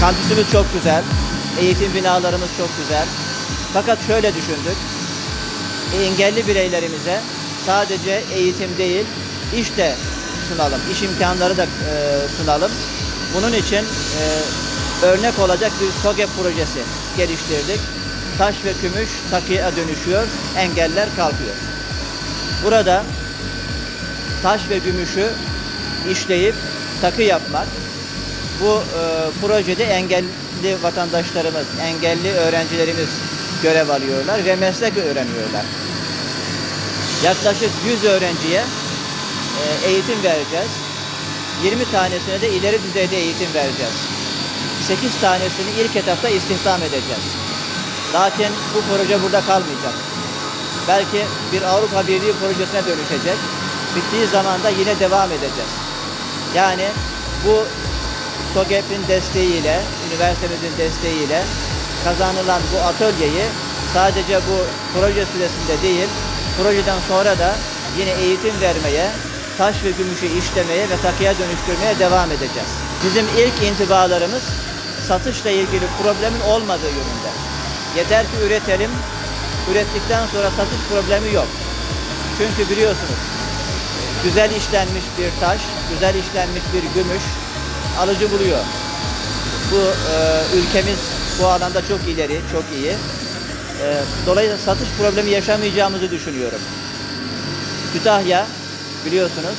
kampüsümüz çok güzel. Eğitim binalarımız çok güzel. Fakat şöyle düşündük. Engelli bireylerimize sadece eğitim değil, iş de sunalım. iş imkanları da e, sunalım. Bunun için e, örnek olacak bir SOGE projesi geliştirdik. Taş ve gümüş takıya dönüşüyor, engeller kalkıyor. Burada taş ve gümüşü işleyip takı yapmak. Bu e, projede engelli vatandaşlarımız, engelli öğrencilerimiz görev alıyorlar ve meslek öğreniyorlar. Yaklaşık 100 öğrenciye e, eğitim vereceğiz. 20 tanesine de ileri düzeyde eğitim vereceğiz. 8 tanesini ilk etapta istihdam edeceğiz. Lakin bu proje burada kalmayacak. Belki bir Avrupa Birliği projesine dönüşecek. Bittiği zaman da yine devam edeceğiz. Yani bu SOGEP'in desteğiyle, üniversitemizin desteğiyle kazanılan bu atölyeyi sadece bu proje süresinde değil, projeden sonra da yine eğitim vermeye, taş ve gümüşü işlemeye ve takıya dönüştürmeye devam edeceğiz. Bizim ilk intibalarımız satışla ilgili problemin olmadığı yönünde. Yeter ki üretelim, ürettikten sonra satış problemi yok. Çünkü biliyorsunuz güzel işlenmiş bir taş, güzel işlenmiş bir gümüş alıcı buluyor. Bu e, ülkemiz bu alanda çok ileri, çok iyi. E, dolayısıyla satış problemi yaşamayacağımızı düşünüyorum. Kütahya biliyorsunuz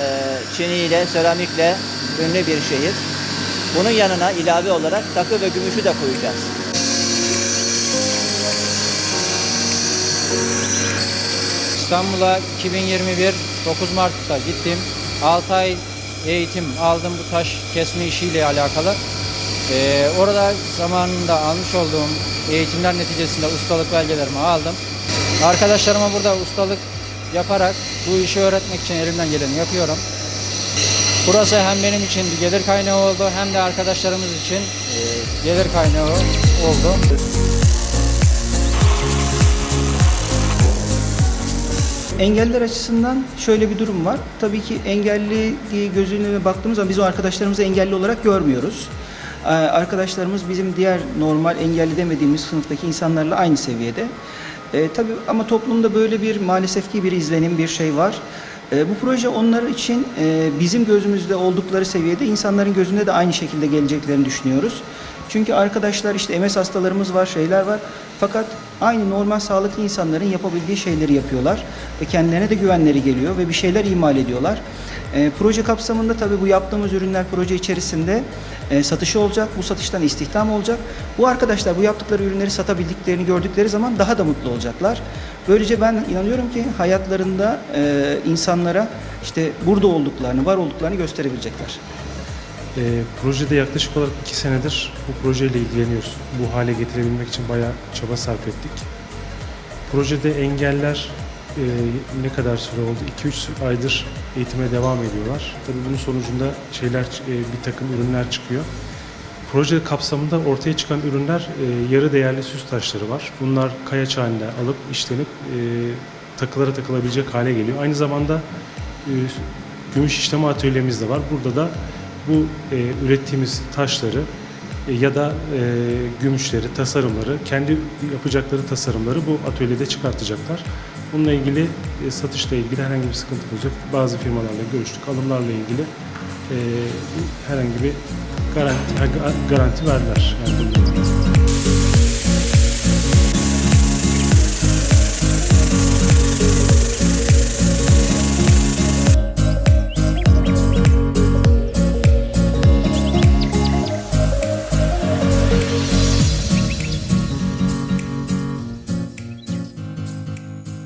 e, çiniyle, seramikle ünlü bir şehir. Bunun yanına ilave olarak takı ve gümüşü de koyacağız. İstanbul'a 2021 9 Mart'ta gittim. 6 ay eğitim aldım bu taş kesme işiyle alakalı. Ee, orada zamanında almış olduğum eğitimler neticesinde ustalık belgelerimi aldım. Arkadaşlarıma burada ustalık yaparak bu işi öğretmek için elimden geleni yapıyorum. Burası hem benim için bir gelir kaynağı oldu hem de arkadaşlarımız için e, gelir kaynağı oldu. Engelliler açısından şöyle bir durum var. Tabii ki engelli diye gözüne baktığımız zaman biz o arkadaşlarımızı engelli olarak görmüyoruz. Ee, Arkadaşlarımız bizim diğer normal engelli demediğimiz sınıftaki insanlarla aynı seviyede. Ee, tabii ama toplumda böyle bir maalesef ki bir izlenim, bir şey var. Ee, bu proje onlar için e, bizim gözümüzde oldukları seviyede insanların gözünde de aynı şekilde geleceklerini düşünüyoruz. Çünkü arkadaşlar işte MS hastalarımız var, şeyler var. Fakat aynı normal sağlıklı insanların yapabildiği şeyleri yapıyorlar. Ve kendilerine de güvenleri geliyor ve bir şeyler imal ediyorlar. E, proje kapsamında tabii bu yaptığımız ürünler proje içerisinde e, satışı olacak. Bu satıştan istihdam olacak. Bu arkadaşlar bu yaptıkları ürünleri satabildiklerini gördükleri zaman daha da mutlu olacaklar. Böylece ben inanıyorum ki hayatlarında e, insanlara işte burada olduklarını, var olduklarını gösterebilecekler. E, projede yaklaşık olarak iki senedir bu projeyle ilgileniyoruz. Bu hale getirebilmek için bayağı çaba sarf ettik. Projede engeller e, ne kadar süre oldu? 2-3 aydır eğitime devam ediyorlar. Tabii bunun sonucunda şeyler, e, bir takım ürünler çıkıyor. Proje kapsamında ortaya çıkan ürünler e, yarı değerli süs taşları var. Bunlar kaya çağında alıp işlenip e, takılara takılabilecek hale geliyor. Aynı zamanda e, gümüş işleme atölyemiz de var. Burada da bu e, ürettiğimiz taşları e, ya da e, gümüşleri, tasarımları, kendi yapacakları tasarımları bu atölyede çıkartacaklar. Bununla ilgili e, satışla ilgili herhangi bir sıkıntımız yok. Bazı firmalarla görüştük. Alımlarla ilgili e, herhangi bir garanti, garanti verdiler. Yani